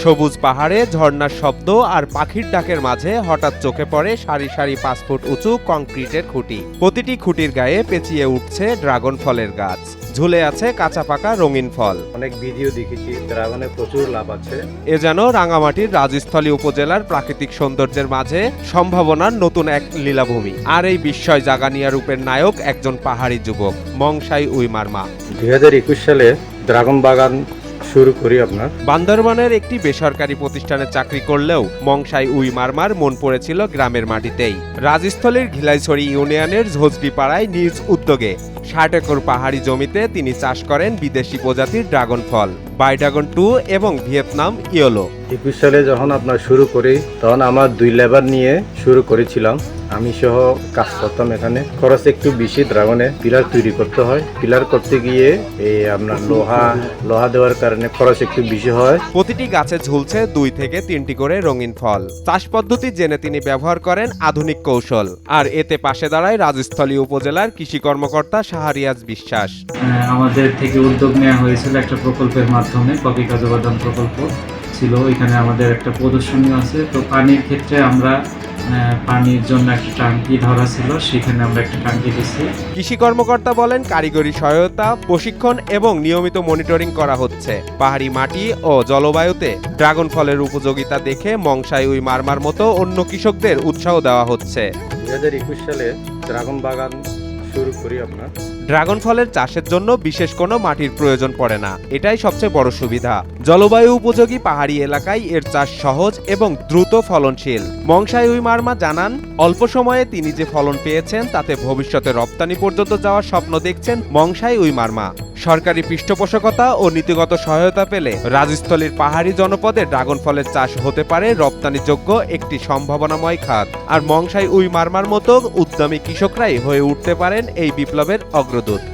সবুজ পাহাড়ে ঝর্ণার শব্দ আর পাখির ডাকের মাঝে হঠাৎ চোখে পড়ে সারি সারি পাঁচ ফুট উঁচু কংক্রিটের খুঁটি। প্রতিটি খুঁটির গায়ে পেঁচিয়ে উঠছে ড্রাগন ফলের গাছ। ঝুলে আছে কাঁচা পাকা রঙিন ফল। অনেক ভিডিও দেখেছি ড্রাগনে প্রচুর লাভ আছে। এ যেন রাঙামাটির রাজস্থলী উপজেলার প্রাকৃতিক সৌন্দর্যের মাঝে সম্ভাবনার নতুন এক লীলাভূমি। আর এই বিস্ময় জাগানিয়া রূপের নায়ক একজন পাহাড়ি যুবক মংসাই উইমারমা। দুই হাজার একুশ সালে ড্রাগন বাগান শুরু করি আপনার। বান্দরবানের একটি বেসরকারি প্রতিষ্ঠানে চাকরি করলেও মংসাই উই মারমার মন পড়েছিল গ্রামের মাটিতেই। রাজস্থলীর ঘিলাইছড়ি ইউনিয়নের ঝোজডি পাড়ায় নিজ উদ্যোগে ষাট একর পাহাড়ি জমিতে তিনি চাষ করেন বিদেশি প্রজাতির ড্রাগন ফল বাইড্রাগন টু এবং ভিয়েতনাম ইয়োলো। একুশ সালে যখন আপনার শুরু করি তখন আমার দুই লেবার নিয়ে শুরু করেছিলাম। আমি সহ কাজ করতাম এখানে। খরচ একটু বেশি ড্রাগনে পিলার তৈরি করতে হয়। পিলার করতে গিয়ে এই আপনার লোহা লোহা দেওয়ার কারণে খরচ একটু বেশি হয়। প্রতিটি গাছে ঝুলছে দুই থেকে তিনটি করে রঙিন ফল। চাষ পদ্ধতি জেনে তিনি ব্যবহার করেন আধুনিক কৌশল। আর এতে পাশে দাঁড়ায় রাজস্থলী উপজেলার কৃষি কর্মকর্তা শাহরিয়াজ বিশ্বাস। আমাদের থেকে উদ্যোগ নেওয়া হয়েছিল একটা প্রকল্পের মাধ্যমে কপি কাজু বাদাম প্রকল্প ছিল। ওইখানে আমাদের একটা প্রদর্শনী আছে। তো পানির ক্ষেত্রে আমরা পানির জন্য একটা ট্যাঙ্কি ধরা ছিল সেখানে আমরা একটা ট্যাঙ্কি দিচ্ছি কৃষি কর্মকর্তা বলেন কারিগরি সহায়তা প্রশিক্ষণ এবং নিয়মিত মনিটরিং করা হচ্ছে। পাহাড়ি মাটি ও জলবায়ুতে ড্রাগন ফলের উপযোগিতা দেখে মংসাই উই মারমার মতো অন্য কৃষকদের উৎসাহ দেওয়া হচ্ছে। দুই হাজার একুশ সালে ড্রাগন বাগান শুরু করি আপনার ড্রাগন ফলের চাষের জন্য বিশেষ কোনো মাটির প্রয়োজন পড়ে না। এটাই সবচেয়ে বড় সুবিধা। জলবায়ু উপযোগী পাহাড়ি এলাকায় এর চাষ সহজ এবং দ্রুত ফলনশীল। মংসাই উই মার্মা জানান, অল্প সময়ে তিনি যে ফলন পেয়েছেন, তাতে ভবিষ্যতে রপ্তানি পর্যন্ত যাওয়ার স্বপ্ন দেখছেন মংসাই উই মার্মা। সরকারি পৃষ্ঠপোষকতা ও নীতিগত সহায়তা পেলে রাজস্থলীর পাহাড়ি জনপদে ড্রাগন ফলের চাষ হতে পারে রপ্তানিযোগ্য একটি সম্ভাবনাময় খাত। আর মংসাই উই মার্মার মতো উদ্যমী কৃষকরাই হয়ে উঠতে পারেন এই বিপ্লবের অগ্রদূত।